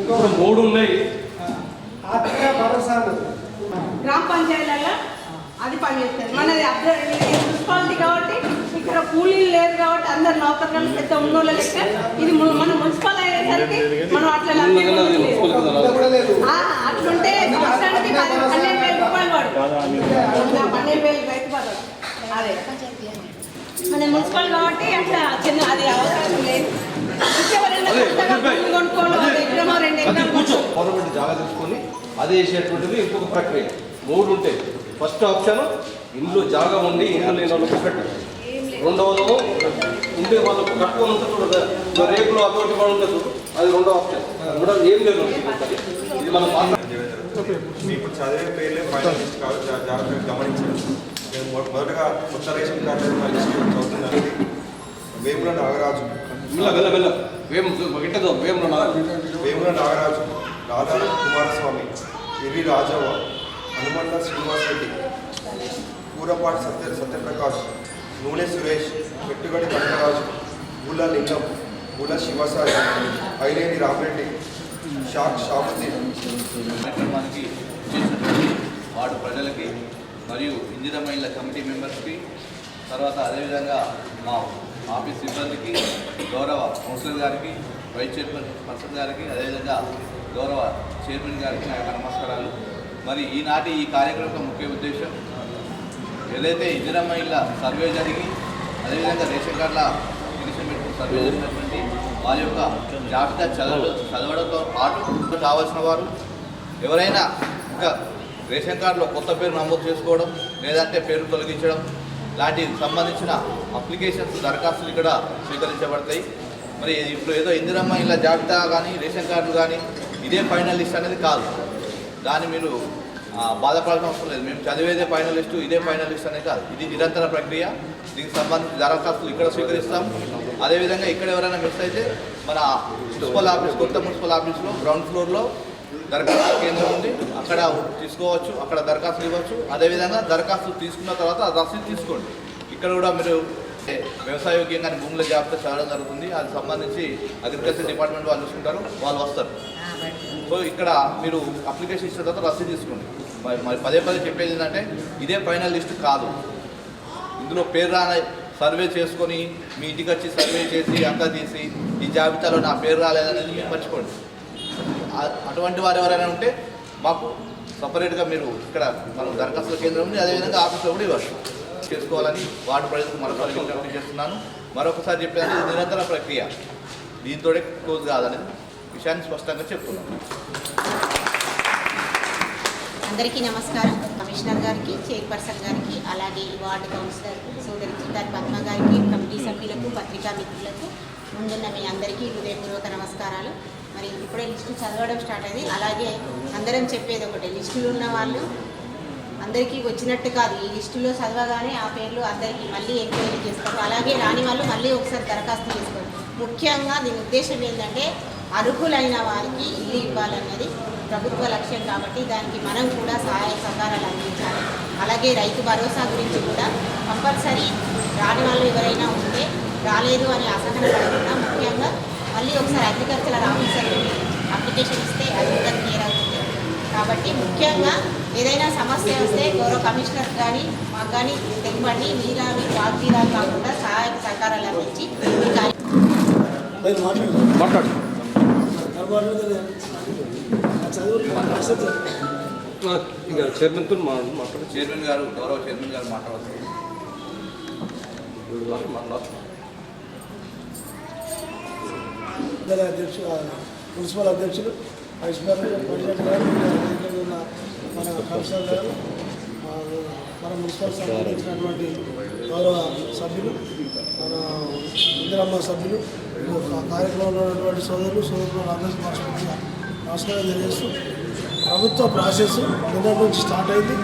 ఇప్పుడు మూడు ఉన్నాయి. గ్రామ పంచాయతీలలో అది పనిచేస్తుంది మనది మున్సిపాలిటీ కాబట్టి ఇక్కడ కూలీలు లేరు కాబట్టి అందరు నౌకర్లు పెద్ద ఉన్నోళ్ళ లెక్క ఇది మన మున్సిపల్ అయ్యేసరికి మనం అట్లా అట్లుంటే సంవత్సరానికి పన్నెండు వేల రూపాయలు పడు నా పన్నెండు వేలు రైతు పడదు అదే. మన మున్సిపల్ కాబట్టి అట్లా చిన్న అది అవకాశం లేదు. గవర్నమెంట్ జాగా తీసుకొని అదే చేసేటువంటిది ఇంకొక ప్రక్రియ. మూడు ఉంటాయి ఫస్ట్ ఆప్షన్ ఇంట్లో జాగా ఉండి ఇంట్లో లేని వాళ్ళకు ఒకటి రెండవది ఉండే వాళ్ళకు కట్టుకొని ఉంటుంది చూడదు ఇదో రేపులో అటువంటి కూడా ఉంటుంది చూడు అది రెండో ఆప్షన్. మూడోది ఏం లేదు ఇది మనం ఇప్పుడు చదివే పేర్లే జాగ్రత్తగా నేను మొదటగా కొత్త రేషన్ కార్డు చదువుతున్నాను వేముల నాగరాజు. వేముల నాగరాజు రాధా కుమారస్వామి ఎవి రాజవ్వ హనుమంత శ్రీనివాస్ రెడ్డి కూరపాటి సత్య సత్యప్రకాష్ నూనె సురేష్ పెట్టుగడి కనకరాజు గుల లింగం గుల శివసాయి ఐలేని రామరెడ్డి షాక్ చేసినటువంటి వార్డు ప్రజలకి మరియు ఇందిరా మహిళ కమిటీ మెంబర్స్కి తర్వాత అదేవిధంగా మా ఆఫీస్ సిబ్బందికి గౌరవ కౌన్సిలర్ గారికి వైస్ చైర్మన్ పర్సన్ గారికి అదేవిధంగా గౌరవ చైర్మన్ గారికి నా యొక్క నమస్కారాలు. మరి ఈనాటి ఈ కార్యక్రమం ముఖ్య ఉద్దేశం ఏదైతే ఇందిరా మహిళ సర్వే జరిగి అదేవిధంగా రేషన్ కార్డుల పిటిషన్ సర్వే జరిగినటువంటి వారి యొక్క జాబితా చదవడం చదవడంతో పాటు కావాల్సిన వారు ఎవరైనా ఇంకా రేషన్ కార్డులో కొత్త పేరు నమోదు చేసుకోవడం లేదంటే పేరు తొలగించడం లాంటి సంబంధించిన అప్లికేషన్స్ దరఖాస్తులు ఇక్కడ స్వీకరించబడతాయి. మరి ఇప్పుడు ఏదో ఇందిరమ్మ ఇలా జాబితా కానీ రేషన్ కార్డులు కానీ ఇదే ఫైనల్ లిస్ట్ అనేది కాదు. దాన్ని మీరు బాధపడాల్సిన అవసరం లేదు. మేము చదివేదే ఫైనల్ లిస్టు ఇదే ఫైనల్ లిస్ట్ అనేది కాదు. ఇది నిరంతర ప్రక్రియ. దీనికి సంబంధించిన దరఖాస్తులు ఇక్కడ స్వీకరిస్తాం. అదేవిధంగా ఇక్కడ ఎవరైనా మిస్ అయితే మన మున్సిపల్ ఆఫీస్ కొత్త మున్సిపల్ ఆఫీస్లో గ్రౌండ్ ఫ్లోర్లో దరఖాస్తు కేంద్రం ఉంది. అక్కడ తీసుకోవచ్చు అక్కడ దరఖాస్తులు ఇవ్వచ్చు. అదేవిధంగా దరఖాస్తు తీసుకున్న తర్వాత ఆ రసీదు తీసుకోండి. ఇక్కడ కూడా మీరు ఏ, వ్యవసాయోగ్యంగా భూముల జాబితా చదవడం జరుగుతుంది. అది సంబంధించి అగ్రికల్చర్ డిపార్ట్మెంట్ వాళ్ళు చూసుకుంటారు వాళ్ళు వస్తారు. సో ఇక్కడ మీరు అప్లికేషన్ ఇచ్చిన తర్వాత రసీదు తీసుకోండి. మరి మరి పదే పదే చెప్పేది ఏంటంటే ఇదే ఫైనల్ లిస్ట్ కాదు. ఇందులో పేరు రాని సర్వే చేసుకొని మీ ఇంటికి వచ్చి సర్వే చేసి అంతా తీసి ఈ జాబితాలో నా పేరు రాలేదనేది మీరు మర్చిపోండి. అటువంటి వారు ఎవరైనా ఉంటే మాకు సపరేట్గా మీరు ఇక్కడ మనం దరఖాస్తుల కేంద్రం ఉంది. అదేవిధంగా ఆఫీస్లో కూడా ఇవ్వచ్చు చేసుకోవాలని వార్డు ప్రజలకు మరొకసారి విజ్ఞప్తి చేస్తున్నాను. మరొకసారి చెప్పేది ఇది నిరంతర ప్రక్రియ. దీంతో క్లోజ్ కాదనేది విషయాన్ని స్పష్టంగా చెప్తున్నాను. అందరికీ నమస్కారం. కమిషనర్ గారికి చైర్పర్సన్ గారికి అలాగే వార్డు కౌన్సిలర్ సోదరి చిత్తారి పద్మ గారికి కమిటీ సభ్యులకు పత్రికా మిత్రులకు ముందున్న మీ అందరికీ హృదయపూర్వక నమస్కారాలు. మరి ఇప్పుడే లిస్టు చదవడం స్టార్ట్ అయింది. అలాగే అందరం చెప్పేది ఒకటి లిస్టులు ఉన్న వాళ్ళు అందరికీ వచ్చినట్టు కాదు. ఈ లిస్టులో చదవగానే ఆ పేర్లు అందరికీ మళ్ళీ ఎంక్వైరీ చేస్తారు అలాగే రాని వాళ్ళు మళ్ళీ ఒకసారి దరఖాస్తు చేసుకోరు ముఖ్యంగా దీని ఉద్దేశం ఏంటంటే అర్హులైన వారికి ఇల్లు ఇవ్వాలన్నది ప్రభుత్వ లక్ష్యం కాబట్టి దానికి మనం కూడా సహాయ సహకారాలు అందించాలి. అలాగే రైతు భరోసా గురించి కూడా కంపల్సరీ రాని వాళ్ళు ఎవరైనా ఉంటే రాలేదు అని అసహన పడకుండా ముఖ్యంగా మళ్ళీ ఒకసారి అగ్రికల్చరల్ ఆఫీసర్ అప్లికేషన్ ఇస్తే అది కూడా క్లియర్ అవుతుంది. కాబట్టి ముఖ్యంగా ఏదైనా సమస్య వస్తే గౌరవ కమిషనర్ కానీ మాకు కానీ తెగబడి మీరా మీ వాగ్దీరాలు కాకుండా సహాయక సహకారాలు అందించి ఇంకా చైర్మన్తో మాట్లాడు. చైర్మన్ గారు గౌరవ చైర్మన్ గారు మాట్లాడుతున్నారు విద్యాలయ అధ్యక్షులు మున్సిపల్ అధ్యక్షులు వైస్ ప్రెసిడెంట్ ప్రెసిడెంట్ గారు ఉన్న మన కమిషనర్ గారు మన మున్సిపల్ సంబంధించినటువంటి గౌరవ సభ్యులు మన ఇందిరమ్మ సభ్యులు కార్యక్రమంలో ఉన్నటువంటి సోదరులు సోదరులు అందరికీ మనస్ఫూర్తిగా నమస్కారం తెలియజేస్తూ ప్రభుత్వ ప్రాసెస్ నిన్నటి నుంచి స్టార్ట్ అయింది.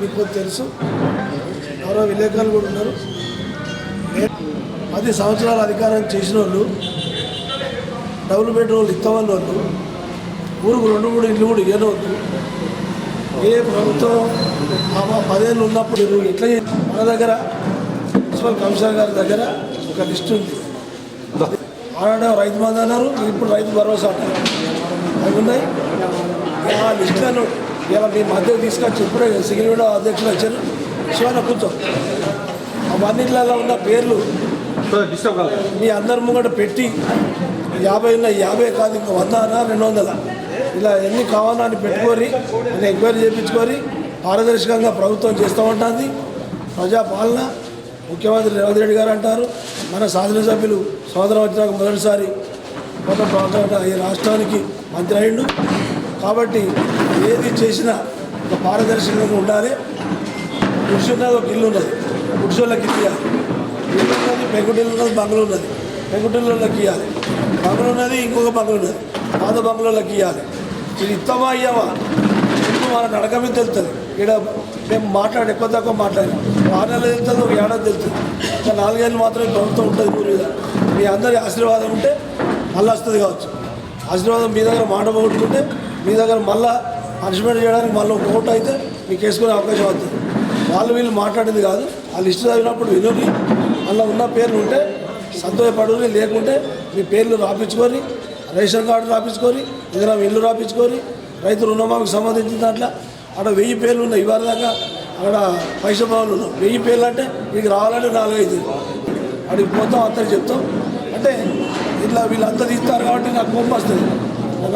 మీకు తెలుసు. గౌరవ విలేకరులు కూడా ఉన్నారు. పది సంవత్సరాలు అధికారం చేసిన వాళ్ళు డబుల్ బెడ్రూమ్లు ఇస్తామన్న వాళ్ళు ఊరుకు రెండు మూడు ఇల్లు కూడా ఇవ్వనవద్దు ఏ ప్రభుత్వం పాప పదేళ్ళు ఉన్నప్పుడు నువ్వు ఎట్లా మన దగ్గర మున్సిపల్ కమిషనర్ గారి దగ్గర ఒక లిస్ట్ ఉంది. ఆనాడే రైతు బంధు అన్నారు ఇప్పుడు రైతు భరోసా అంటారు. అవి ఉన్నాయి. ఆ లిస్టులను ఇలా మీ మధ్యకు తీసుకొచ్చి ఇప్పుడే సిగిరిగూడ అధ్యక్షులు వచ్చారు. శివన కూర్చో. అవన్నిట్లలో ఉన్న పేర్లు మీ అందరి ముంగట పెట్టి యాభై యాభై కాదు ఇంకా వందనా రెండు వందల ఇలా ఎన్ని కావాలో అని పెట్టుకొని నేను ఎంక్వైరీ చేయించుకొని పారదర్శకంగా ప్రభుత్వం చేస్తూ ఉంటుంది. ప్రజాపాలన ముఖ్యమంత్రి రేవంత్ రెడ్డి గారు అంటారు. మన శాసనసభ్యులు సోదరం వచ్చినాక మొదటిసారి కొత్త ప్రభుత్వం ఈ రాష్ట్రానికి మంత్రి అయిండు కాబట్టి ఏది చేసినా ఒక పారదర్శకంగా ఉండాలి. పురుషు ఉన్నది ఒక ఇల్లు ఉన్నది. పురుషులకి ఇవ్వాలి ఇల్లు ఉన్నది పెంకుటిల్లు ఉన్నది బంగ్లా ఉన్నది. పెంకుటిల్లోకి ఇవ్వాలి బంగ్లా ఉన్నది ఇంకొక బంగ్లా ఉన్నది పాత బంగ్లాలోకి ఇవ్వాలి ఇది ఇస్తామా అయ్యావా ఇప్పుడు మన నడక మీద తెలుస్తుంది? ఇక్కడ మేము మాట్లాడి ఎక్కువ తక్కువ మాట్లాడి ఆరు నెలలు తెలుస్తుంది ఒక ఏడాది తెలుస్తుంది. ఇంకా నాలుగేళ్ళు మాత్రమే ప్రభుత్వం ఉంటుంది ఊరి మీద. మీ అందరి ఆశీర్వాదం ఉంటే మళ్ళీ వస్తుంది కావచ్చు. ఆశీర్వాదం మీ దగ్గర మాట పోగొట్టుకుంటే మీ దగ్గర మళ్ళా పనిష్మెంట్ చేయడానికి మళ్ళీ ఒక ఓటు అయితే మీకు వేసుకునే అవకాశం అవుతుంది. వాళ్ళు వీళ్ళు మాట్లాడేది కాదు. వాళ్ళు ఇష్టం చదివినప్పుడు వినుని అలా ఉన్న పేర్లు ఉంటే సంతోషపడుని లేకుంటే మీ పేర్లు రాపించుకొని రేషన్ కార్డు రాపించుకొని ఏదైనా ఇల్లు రాపించుకొని రైతు రుణమాకు సంబంధించిన దాంట్లో అక్కడ వెయ్యి పేర్లు ఉన్నాయి. ఇవాళ దాకా అక్కడ పైసా భవన్లు ఉన్నాయి. వెయ్యి పేర్లు అంటే మీకు రావాలంటే నాలుగైదు. అడిగి పోతాం అంతా చెప్తాం. అంటే ఇట్లా వీళ్ళంతా తీస్తారు కాబట్టి నాకు కోపం వస్తుంది.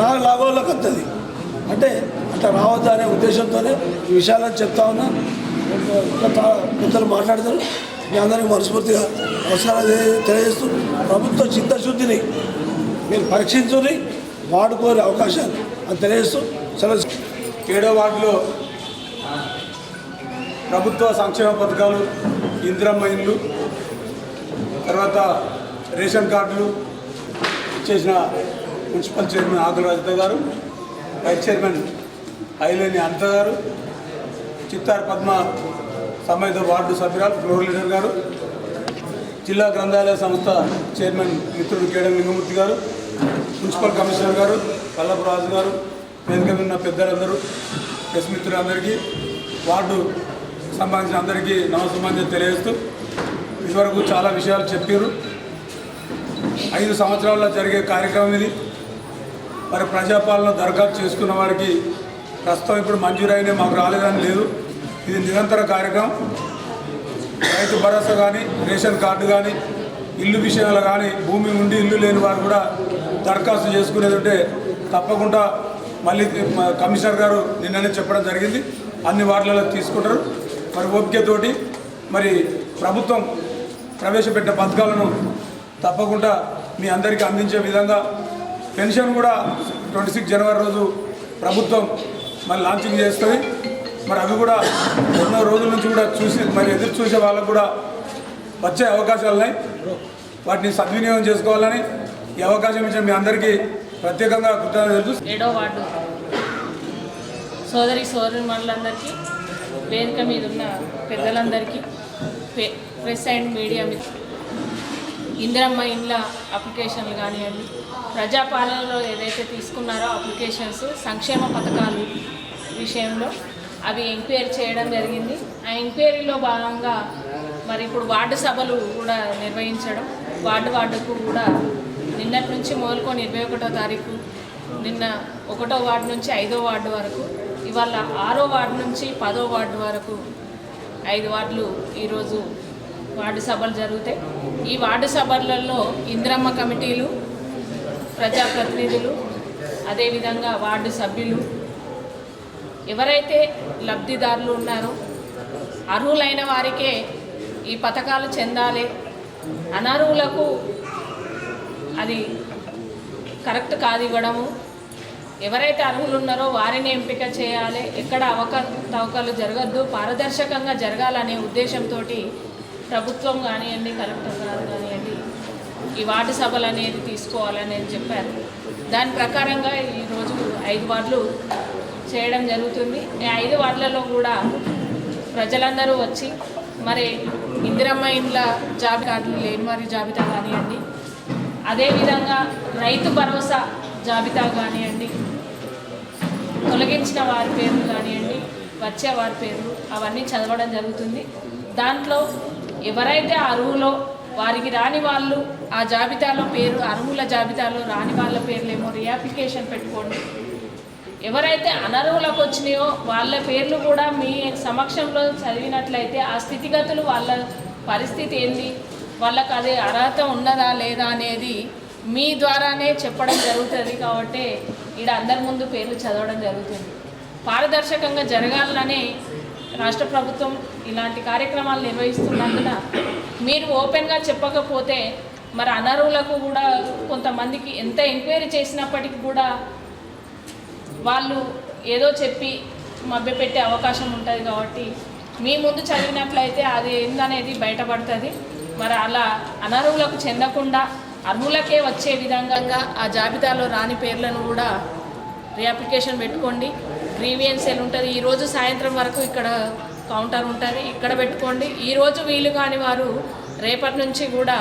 నాకు లాభంలోకి వస్తుంది. అంటే అట్లా రావద్దు అనే ఉద్దేశంతోనే ఈ విషయాలను చెప్తా ఉన్నా. పెద్దలు మాట్లాడతారు. మీ అందరికీ మనస్ఫూర్తిగా అవసరాలు తెలియజేస్తూ ప్రభుత్వ చిత్తశుద్ధిని మీరు పరీక్షించుని వాడుకోరే అవకాశాలు అని తెలియజేస్తూ సెలవు ఏడో వార్డులో ప్రభుత్వ సంక్షేమ పథకాలు ఇందిరమ్మ ఇండ్లు తర్వాత రేషన్ కార్డులు ఇచ్చేసిన మున్సిపల్ చైర్మన్ ఆకుల రజిత గారు వైస్ చైర్మన్ ఐలేని అంత గారు చిత్తార్ పద్మ సమేత వార్డు సభ్యురాలు ఫ్లోర్ లీడర్ గారు జిల్లా గ్రంథాలయ సంస్థ చైర్మన్ మిత్రుడు కేడం లింగమూర్తి గారు మున్సిపల్ కమిషనర్ గారు పల్లపు రాజు గారు వేదిక మీద ఉన్న పెద్దలందరూ ప్రెస్ మిత్రులందరికీ వార్డు సంబంధించిన అందరికీ నమస్కారం తెలియజేస్తూ ఇదివరకు చాలా విషయాలు చెప్పారు. ఐదు సంవత్సరాల్లో జరిగే కార్యక్రమం ఇది. మరి ప్రజాపాలన దరఖాస్తు చేసుకున్న వారికి ప్రస్తుతం ఇప్పుడు మంజూరైన మాకు రాలేదని లేదు. ఇది నిరంతర కార్యక్రమం. రైతు భరోసా కానీ రేషన్ కార్డు కానీ ఇల్లు విషయాలు కానీ భూమి ఉండి ఇల్లు లేని వారు కూడా దరఖాస్తు చేసుకునేది ఉంటే తప్పకుండా మళ్ళీ కమిషనర్ గారు నిన్ననే చెప్పడం జరిగింది. అన్ని వార్డులలో తీసుకుంటారు. మరి ఓపికతోటి మరి ప్రభుత్వం ప్రవేశపెట్టిన పథకాలను తప్పకుండా మీ అందరికీ అందించే విధంగా పెన్షన్ కూడా ట్వంటీ సిక్స్ జనవరి రోజు ప్రభుత్వం మరి లాంచింగ్ చేస్తుంది. మరి అవి కూడా ఎన్నో రోజుల నుంచి కూడా చూసి మరి ఎదురు చూసే వాళ్ళకు కూడా వచ్చే అవకాశాలు ఉన్నాయి. వాటిని సద్వినియోగం చేసుకోవాలని ఈ అవకాశం ఇచ్చిన మీ అందరికీ ప్రత్యేకంగా కృతజ్ఞతలు ఏడో వార్డు. సోదరి సోదరి మనులందరికీ వేదిక మీద ఉన్న పెద్దలందరికీ ప్రెస్ అండ్ మీడియా మీద ఇందిరమ్మ ఇండ్ల అప్లికేషన్లు కానివ్వండి ప్రజాపాలనలో ఏదైతే తీసుకున్నారో అప్లికేషన్స్ సంక్షేమ పథకాలు విషయంలో అవి ఎంక్వైరీ చేయడం జరిగింది. ఆ ఎంక్వైరీలో భాగంగా మరి ఇప్పుడు వార్డు సభలు కూడా నిర్వహించడం వార్డు వార్డుకు కూడా నిన్నటి నుంచి మొదలుకొని ఇరవై ఒకటో తారీఖు నిన్న ఒకటో వార్డు నుంచి ఐదో వార్డు వరకు ఇవాళ ఆరో వార్డు నుంచి పదో వార్డు వరకు ఐదు వార్డులు ఈరోజు వార్డు సభలు జరుగుతాయి. ఈ వార్డు సభలలో ఇందిరమ్మ కమిటీలు ప్రజాప్రతినిధులు అదేవిధంగా వార్డు సభ్యులు ఎవరైతే లబ్ధిదారులు ఉన్నారో అర్హులైన వారికే ఈ పథకాలు చెందాలి. అనర్హులకు అది కరెక్ట్ కాదు ఇవ్వడము. ఎవరైతే అర్హులు ఉన్నారో వారిని ఎంపిక చేయాలి. ఎక్కడ అవకతవకలు జరగద్దు. పారదర్శకంగా జరగాలనే ఉద్దేశంతో ప్రభుత్వం కానివ్వండి కలెక్టర్ గారు కానివ్వండి ఈ వార్డు సభలు అనేది తీసుకోవాలనేది చెప్పారు. దాని ప్రకారంగా ఈరోజు ఐదు వార్డులు చేయడం జరుగుతుంది. ఈ ఐదు వార్డులలో కూడా ప్రజలందరూ వచ్చి మరి ఇందిరమ్మ ఇండ్ల జాబితాలు లేని వారి జాబితా కానివ్వండి అదేవిధంగా రైతు భరోసా జాబితా కానివ్వండి తొలగించిన వారి పేర్లు కానివ్వండి వచ్చే వారి పేర్లు అవన్నీ చదవడం జరుగుతుంది. దాంట్లో ఎవరైతే అరువులో వారికి రాని వాళ్ళు ఆ జాబితాలో పేరు అర్హుల జాబితాలో రాని వాళ్ళ పేర్లేమో రీఅప్లికేషన్ పెట్టుకోండి. ఎవరైతే అనర్హులకు వచ్చినాయో వాళ్ళ పేర్లు కూడా మీ సమక్షంలో చదివినట్లయితే ఆ స్థితిగతులు వాళ్ళ పరిస్థితి ఏంది? వాళ్ళకి అది అర్హత ఉన్నదా లేదా అనేది మీ ద్వారానే చెప్పడం జరుగుతుంది కాబట్టి ఇక్కడ అందరి ముందు పేర్లు చదవడం జరుగుతుంది. పారదర్శకంగా జరగాలనే రాష్ట్ర ప్రభుత్వం ఇలాంటి కార్యక్రమాలు నిర్వహిస్తున్నందున మీరు ఓపెన్గా చెప్పకపోతే మరి అనర్హులకు కూడా కొంతమందికి ఎంత ఎంక్వైరీ చేసినప్పటికీ కూడా వాళ్ళు ఏదో చెప్పి మభ్యపెట్టే అవకాశం ఉంటుంది కాబట్టి మీ ముందు చదివినట్లయితే అది ఏందనేది బయటపడుతుంది. మరి అలా అనర్హులకు చెందకుండా అర్హులకే వచ్చే విధంగా ఆ జాబితాలో రాని పేర్లను కూడా రీఅప్లికేషన్ పెట్టుకోండి. గ్రీవియన్స్ సెల్ ఉంటుంది. ఈరోజు సాయంత్రం వరకు ఇక్కడ కౌంటర్ ఉంటుంది. ఇక్కడ పెట్టుకోండి. ఈరోజు వీలు కాని వారు రేపటి నుంచి కూడా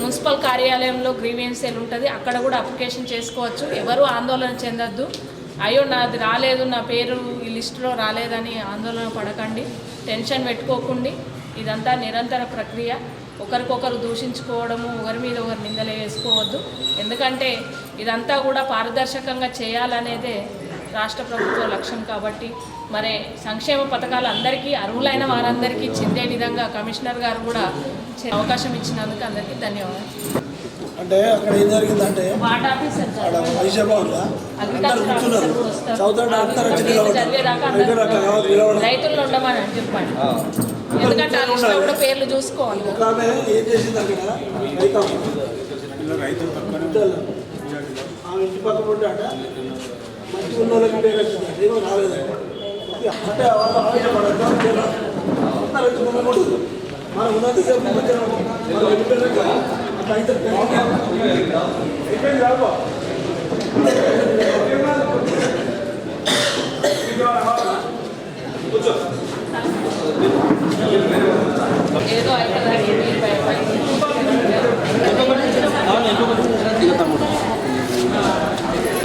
మున్సిపల్ కార్యాలయంలో గ్రీవియన్స్ సెల్ ఉంటుంది. అక్కడ కూడా అప్లికేషన్ చేసుకోవచ్చు. ఎవరు ఆందోళన చెందొద్దు. అయ్యో నాది రాలేదు నా పేరు ఈ లిస్టులో రాలేదని ఆందోళన పడకండి. టెన్షన్ పెట్టుకోకండి. ఇదంతా నిరంతర ప్రక్రియ. ఒకరికొకరు దూషించుకోవడము ఒకరి మీద ఒకరు నిందలు వేసుకోవద్దు ఎందుకంటే ఇదంతా కూడా పారదర్శకంగా చేయాలనేదే రాష్ట్ర ప్రభుత్వ లక్ష్యం కాబట్టి మరి సంక్షేమ పథకాలు అందరికీ అర్హులైన వారందరికీ చెందే విధంగా కమిషనర్ గారు కూడా అవకాశం ఇచ్చినందుకు అందరికీ ధన్యవాదాలు. అంటే అక్కడ ఏం జరిగిందంటే రైతుల్లో ఉండమని అని చెప్పండి. ఎందుకంటే కూడా పేర్లు చూసుకోవాలి రైతు ఇంటి పక్కన ఉంటాడ మంచి ఉన్న వాళ్ళకి పేరు వచ్చింది? ఏమో రాలేదండి అంటే వాళ్ళు ఆవేశపడద్దు అందరూ ముందు మనం ఉన్నది సేపు మధ్యలో మనం వెళ్ళిపోయినాం కదా, అట్లా అయితే అయిపోయింది రాబో ఏదో అవుతుందని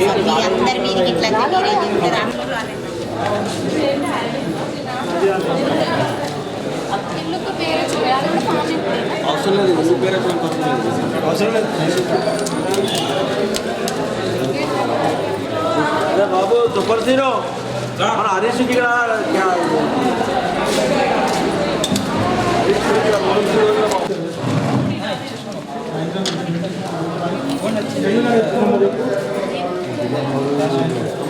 మీ అందరి మీదకి ఇట్లా మీరే రాలేదు. అవసరం లేదు నువ్వు పేరు అవసరం లేదు. అరే బాబు సూపర్ హీరో మన హరీష్ ఇక్కడ 全然大丈夫です。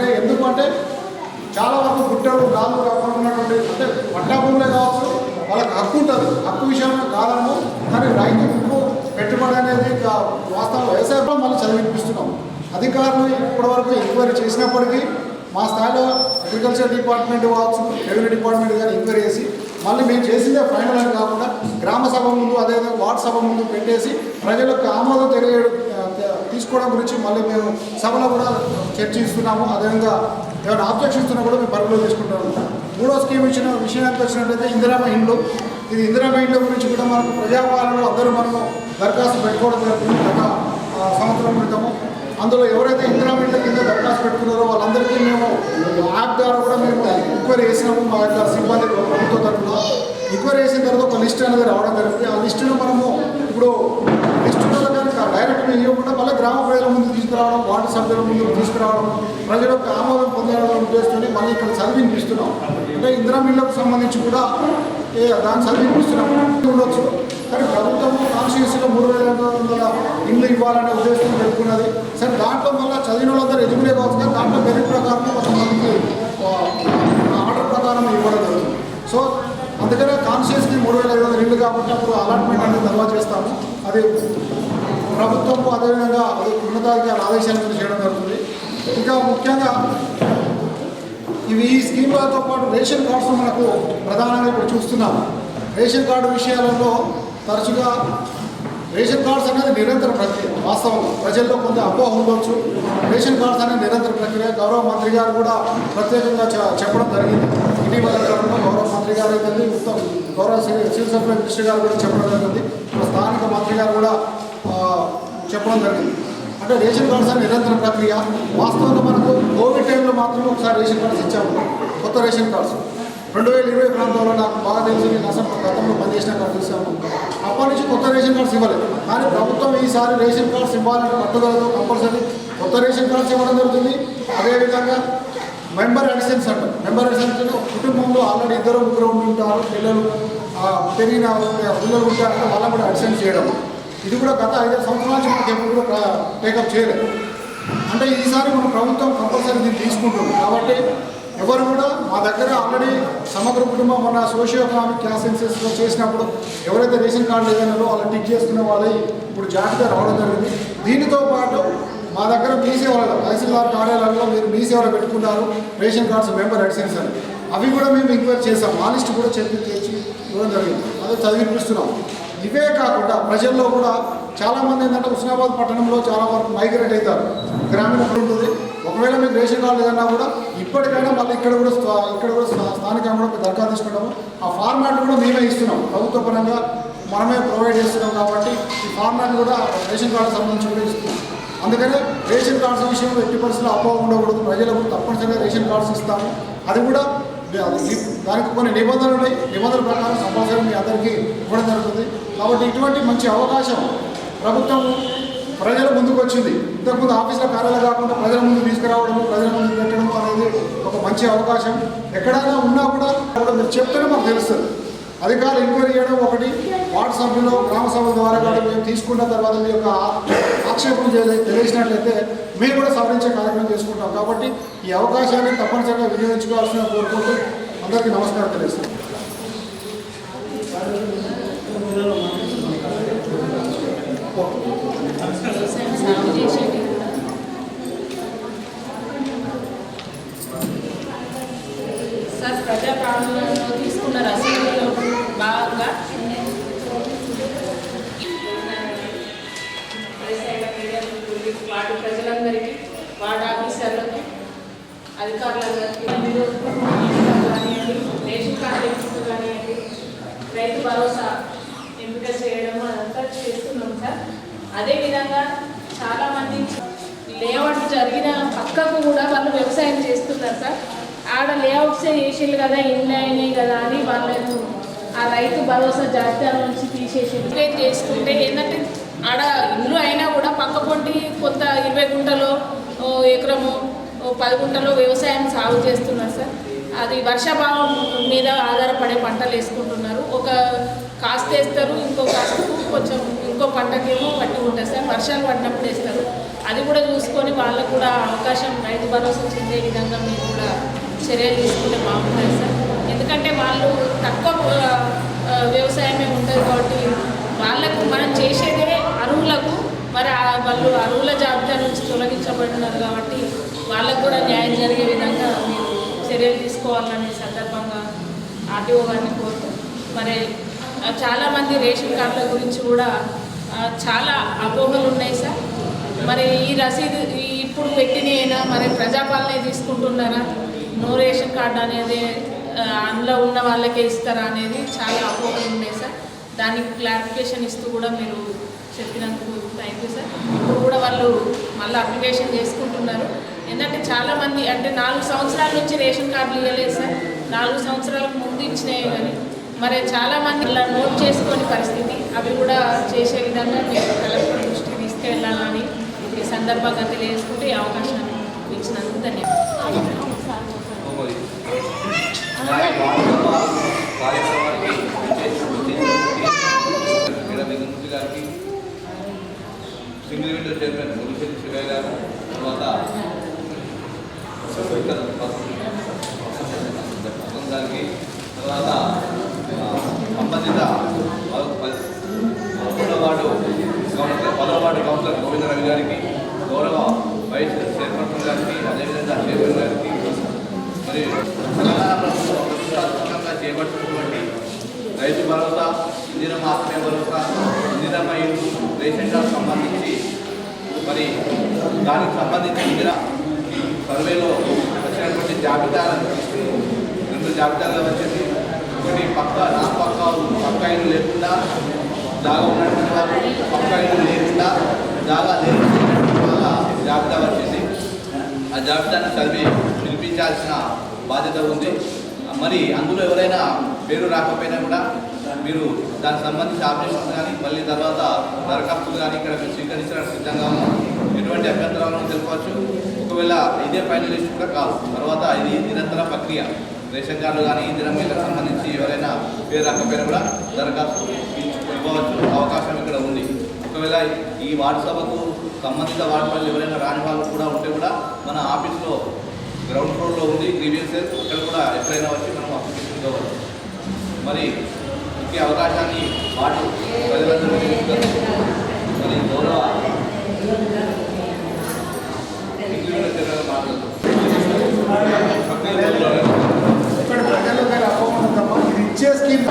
అంటే ఎందుకు అంటే చాలా వరకు గుట్టలు గాలు రప్పలు ఉన్నటువంటి అంటే పట్టాభూములే కావచ్చు వాళ్ళకి హక్కు ఉంటుంది. హక్కు విషయంలో కాలము కానీ రైతుకు పెట్టుబడి అనేది వాస్తవం వ్యవసాయంలో మళ్ళీ చదివిపిస్తున్నాం. అధికారులు ఇప్పటివరకు ఎంక్వైరీ చేసినప్పటికీ మా స్థాయిలో అగ్రికల్చర్ డిపార్ట్మెంట్ కావచ్చు రెవెన్యూ డిపార్ట్మెంట్ కానీ ఎంక్వైరీ చేసి మళ్ళీ మేము చేసిందే ఫైనల్ అని కాకుండా గ్రామ సభ ముందు అదేవిధంగా వార్డు సభ ముందు పెట్టేసి ప్రజలకు ఆమోదం తెలియడం తీసుకోవడం గురించి మళ్ళీ మేము సభలో కూడా చర్చిస్తున్నాము అదేవిధంగా ఏమైనా ఆబ్జెక్షన్స్ ఉన్నా కూడా మేము పరిగణలో తీసుకుంటాము. మూడో స్కీమ్ ఇచ్చిన విషయానికి వచ్చినట్లయితే ఇందిరామ ఇండ్లు ఇది ఇందిరామ ఇండ్ల గురించి కూడా మనకు ప్రజాపాలనలో అందరూ మనము దరఖాస్తు పెట్టుకోవడం జరుగుతుంది గత సంవత్సరం క్రితము. అందులో ఎవరైతే ఇందిరా ఇండ్ల కింద దరఖాస్తు పెట్టుకున్నారో వాళ్ళందరికీ మేము యాప్ ద్వారా కూడా మేము ఎంక్వైరీ చేసినాము. మా యొక్క సిబ్బంది ప్రభుత్వ తరఫున. ఎంక్వైరీ చేసిన తర్వాత ఒక లిస్ట్ అనేది రావడం జరిగింది. ఆ లిస్టును మనము ఇప్పుడు లిస్టులో కనుక డైరెక్ట్గా ఇవ్వకుండా మళ్ళీ గ్రామ ప్రజల ముందు తీసుకురావడం వార్డు సభ్యుల ముందు తీసుకురావడం ప్రజల యొక్క ఆమోదం పొందాలని ఉద్దేశంతో మళ్ళీ ఇక్కడ చదివినిపిస్తున్నాం అంటే ఇందిరా మిల్లకు సంబంధించి కూడా ఏ దాన్ని చదివినిపిస్తున్నాం ఉండొచ్చు. కానీ ప్రభుత్వం కాన్స్టిట్యూన్సీలో మూడు వేల రెండు వందల ఇండ్లు ఇవ్వాలనే ఉద్దేశం పెట్టుకున్నది. సరే దాంట్లో మళ్ళీ చదివిన వాళ్ళందరూ ఎదుగులే కావచ్చు కానీ దాంట్లో మెరిట్ ప్రకారం కొంతమందికి ఆర్డర్ ప్రకారం ఇవ్వడం జరుగుతుంది. సో దగ్గర కాన్షియస్కి మూడు వేల ఐదు వందల ఇళ్ళు కాబట్టి అప్పుడు అలాట్మెంట్ అనేది తర్వాత చేస్తాము. అది ప్రభుత్వం అదేవిధంగా అది ఉన్నతాధికారుల ఆదేశాలను చేయడం జరుగుతుంది. ఇంకా ముఖ్యంగా ఇవి ఈ స్కీమ్లతో పాటు రేషన్ కార్డ్స్ మనకు ప్రధానంగా ఇప్పుడు చూస్తున్నాం. రేషన్ కార్డు విషయాలలో తరచుగా రేషన్ కార్డ్స్ అనేది నిరంతర ప్రక్రియ వాస్తవం ప్రజల్లో కొంత అపోహ ఉండొచ్చు. రేషన్ కార్డ్స్ అనేది నిరంతర ప్రక్రియ. గౌరవ మంత్రి గారు కూడా ప్రత్యేకంగా చెప్పడం జరిగింది. ఇటీవల గౌరవ మంత్రి గారు అయితే మొత్తం గౌరవ సివిల్ సివిల్ సప్లై మినిస్టర్ గారు కూడా చెప్పడం జరిగింది. స్థానిక మంత్రి గారు కూడా చెప్పడం జరిగింది. అంటే రేషన్ కార్డ్స్ అనే నిరంతర ప్రక్రియ వాస్తవంగా మనకు కోవిడ్ టైంలో మాత్రమే ఒకసారి రేషన్ కార్డ్స్ ఇచ్చాము. కొత్త రేషన్ కార్డ్స్. రెండు వేల ఇరవై ప్రాంతంలో నాకు బాగా తెలిసి నేను అసలు గతంలో పనిచేసిన కార్డు చూసాము అప్పటి నుంచి కొత్త రేషన్ కార్డ్స్ ఇవ్వలేదు. కానీ ప్రభుత్వం ఈసారి రేషన్ కార్డ్స్ ఇవ్వాలని పట్టుదలతో కంపల్సరీ కొత్త రేషన్ కార్డ్స్ ఇవ్వడం జరుగుతుంది. అదేవిధంగా మెంబర్ అడిషన్స్ అంటారు మెంబర్ అడిషన్స్ అంటే కుటుంబంలో ఆల్రెడీ ఇద్దరు ముగ్గురు ఉంటారు పిల్లలు పెరిగిన పిల్లలు ఉంటారంటే వాళ్ళని కూడా అడిషన్స్ చేయడం. ఇది కూడా గత ఐదారు సంవత్సరాల నుంచి మనకి ఎప్పుడు కూడా టేకప్ చేయలేదు. అంటే ఈసారి మన ప్రభుత్వం కంపల్సరీ దీన్ని తీసుకుంటుంది. కాబట్టి ఎవరు కూడా మా దగ్గర ఆల్రెడీ సమగ్ర కుటుంబం మన సోషియో ఎకనామిక్ క్లాస్ సెన్సెస్లో చేసినప్పుడు ఎవరైతే రేషన్ కార్డు లేదన్నారో వాళ్ళు టిక్ చేసుకునే వాళ్ళే ఇప్పుడు జాగ్రత్తగా రావడం జరిగింది. దీనితో పాటు మా దగ్గర మీ సేవలో తహసీల్దార్ కార్యాలయంలో మీరు మీ సేవలో పెట్టుకున్నారు రేషన్ కార్డ్స్ మెంబర్ అడిషన్స్ అని అవి కూడా మేము ఎంక్వైరీ చేసాం ఆ లిస్ట్ కూడా చెప్పి తెచ్చి ఇవ్వడం జరిగింది. అదే చదివిపిస్తున్నాం. ఇవే కాకుండా ప్రజల్లో కూడా చాలామంది ఏంటంటే హుస్నాబాద్ పట్టణంలో చాలా వరకు మైగ్రేట్ అవుతారు. గ్రామీణ ఉంటుంది. ఒకవేళ మీకు రేషన్ కార్డు ఏదన్నా కూడా ఇప్పటికైనా మళ్ళీ ఇక్కడ కూడా ఇక్కడ కూడా స్థానికంగా కూడా దరఖాస్తు తీసుకుంటాము ఆ ఫార్మాట్ కూడా మేమే ఇస్తున్నాం. ప్రభుత్వ పరంగా మనమే ప్రొవైడ్ చేస్తున్నాం కాబట్టి ఈ ఫార్మాట్ కూడా రేషన్ కార్డు సంబంధించి కూడా ఇస్తున్నాం. అందుకనే రేషన్ కార్డ్స్ విషయంలో ఎట్టి పరిస్థితుల్లో అపోహ ఉండకూడదు. ప్రజలకు తప్పనిసరిగా రేషన్ కార్డ్స్ ఇస్తాము. అది కూడా దానికి కొన్ని నిబంధనలు ఉన్నాయి. నిబంధనల ప్రకారం కంపల్సరీ మీ అందరికీ ఇవ్వడం జరుగుతుంది. కాబట్టి ఇటువంటి మంచి అవకాశం ప్రభుత్వం ప్రజల ముందుకు వచ్చింది. ఇంతకుముందు ఆఫీసుల కార్యాలయం కాకుండా ప్రజల ముందు తీసుకురావడము ప్రజల ముందు పెట్టడం అనేది ఒక మంచి అవకాశం. ఎక్కడైనా ఉన్నా కూడా కూడా మీరు చెప్తేనే మాకు తెలుస్తుంది. అధికారులు ఎంక్వైరీ చేయడం ఒకటి. వార్డు సభ్యులు గ్రామ సభల ద్వారా కూడా మేము తీసుకున్న తర్వాత మీ యొక్క ఆక్షేపణ చేయ- తెలియజేసినట్లయితే మేము కూడా సవరించే కార్యక్రమం చేసుకుంటాం. కాబట్టి ఈ అవకాశాన్ని తప్పనిసరిగా వినియోగించుకోవాల్సిన కోరుకుంటూ అందరికీ నమస్కారం తెలియజేస్తాం సాగు చేసేటి కూడా తీసుకున్న రసీదులో భాగంగా అధికారులందరికీ మీరు కానివ్వండి రేషన్ కార్డు ఎంపిక కానివ్వండి రైతు భరోసా ఎంపిక చేయడం అదంతా చేస్తున్నాం సార్. అదేవిధంగా చాలామంది లేఅవుట్ జరిగిన పక్కకు కూడా వాళ్ళు వ్యవసాయం చేస్తున్నారు సార్. ఆడ లేఅవుట్స్ చేసేళ్ళు కదా ఇండ్లు అయినాయి కదా అని వాళ్ళను ఆ రైతు భరోసా జాబితా నుంచి తీసేసి ఎంకరేజ్ చేసుకుంటే ఏంటంటే ఆడ ఇల్లు అయినా కూడా పక్క పొంటి కొంత ఇరవై గుంటలో ఓ ఎకరము పది గుంటలో వ్యవసాయం సాగు చేస్తున్నారు సార్. అది వర్షాభావం మీద ఆధారపడే పంటలు వేసుకుంటున్నారు. ఒక కాస్త వేస్తారు ఇంకో కాస్తకు కొంచెం ఇంకో పంటకేమో పట్టి ఉంటుంది సార్. వర్షాలు పడినప్పుడు వేస్తారు. అది కూడా చూసుకొని వాళ్ళకు కూడా అవకాశం రైతు భరోసా చెందే విధంగా మీరు కూడా చర్యలు తీసుకుంటే బాగుంటుంది సార్. ఎందుకంటే వాళ్ళు తక్కువ వ్యవసాయమే ఉంటుంది కాబట్టి వాళ్ళకు మనం చేసేదే అరువులకు మరి వాళ్ళు అరువుల జాబితా నుంచి తొలగించబడినారు కాబట్టి వాళ్ళకు కూడా న్యాయం జరిగే విధంగా మీరు చర్యలు తీసుకోవాలనే సందర్భంగా ఆర్టీఓ గారిని కోరుతూ మరి చాలామంది రేషన్ కార్డుల గురించి కూడా చాలా అపోహలు ఉన్నాయి సార్. మరి ఈ రసీదు ఇప్పుడు పెట్టిన మరి ప్రజాపాలనే తీసుకుంటున్నారా? నో రేషన్ కార్డు అనేది అందులో ఉన్న వాళ్ళకే ఇస్తారా అనేది చాలా అపోహలు ఉన్నాయి సార్. దానికి క్లారిఫికేషన్ ఇస్తూ కూడా మీరు చెప్పినందుకు థ్యాంక్ యూ సార్. ఇప్పుడు కూడా వాళ్ళు మళ్ళీ అప్లికేషన్ చేసుకుంటున్నారు. ఏంటంటే చాలామంది అంటే నాలుగు సంవత్సరాల నుంచి రేషన్ కార్డులు ఇవ్వలేదు సార్. నాలుగు సంవత్సరాలకు ముందు ఇచ్చినాయి కానీ మరి చాలామంది ఇలా నోట్ చేసుకొని పరిస్థితి అవి కూడా చేసే విధంగా మీరు కలెక్టర్ దృష్టికి తీసుకెళ్ళాలని ఈ సందర్భంగా తెలియజేసుకుంటే ఈ అవకాశాన్ని ఇచ్చినందుకు ధన్యవాదాలు ఒకటి. దాని వార్తల కార్యక్రమానికి విచ్చేసినటువంటి క్రీడా విద్యుత్ గారికి single window chairman Murisetti Shivayya గారు తర్వాత స్పీకర్ వసంత్ గారికి తర్వాత ఆ, సంబంధిత పద- పద- పదకొండవ వార్డు కౌన్సిలర్ పదవ వార్డు కౌన్సిలర్ గారికి గౌరవ వైస్ చైర్పర్సన్ గారికి అదేవిధంగా చైర్మన్ గారికి మరి తెలంగాణ ప్రభుత్వం ప్రతిష్టాత్మకంగా చేపట్టినటువంటి రైతు భరోసా ఇందిరమ్మ ఆత్మీయ భరోసా ఇందిరమ్మ ఇల్లు రేషన్ కార్డు సంబంధించి మరి దానికి సంబంధించి ఇందిరా సర్వేలో వచ్చినటువంటి జాబితాలను తీసుకుని రెండు జాబితాలు వచ్చింది. ఒకటి పక్క నా పక్క పక్క ఇల్లు లేకుండా దాగా ఉన్నటువంటి వాళ్ళు పక్క ఇల్లు లేకుండా జాగా లేకుండా జాబితా వచ్చింది. ఆ జాబితాను చదివి పిలిపించాల్సిన బాధ్యత ఉంది. మరి అందులో ఎవరైనా పేరు రాకపోయినా కూడా మీరు దానికి సంబంధించి ఆపరేషన్స్ కానీ మళ్ళీ తర్వాత దరఖాస్తులు కానీ ఇక్కడ మేము స్వీకరించడానికి సిద్ధంగా ఉన్నాం. ఎటువంటి అభ్యంతరాలను తెలుపవచ్చు. ఒకవేళ ఇదే ఫైనలిస్ట్ కూడా కాదు. తర్వాత ఇది నిరంతర ప్రక్రియ. రేషన్ కార్డు కానీ ఇందిరా మీలకు సంబంధించి ఎవరైనా పేరు రాకపోయినా కూడా దరఖాస్తు ఇవ్వవచ్చు. అవకాశం ఇక్కడ ఒకవేళ ఈ వార్డు సభకు సంబంధిత వార్డు వాళ్ళు ఎవరైనా రాని వాళ్ళు కూడా ఉంటే కూడా మన ఆఫీస్లో గ్రౌండ్ ఫ్లోర్లో ఉంది గ్రీవియన్సెస్ అక్కడ కూడా ఎప్పుడైనా వచ్చి మనం అప్లికేషన్ మరి ఈ అవకాశాన్ని వాడు మరి గౌరవ ప్రజలు ఇచ్చే స్కీమ్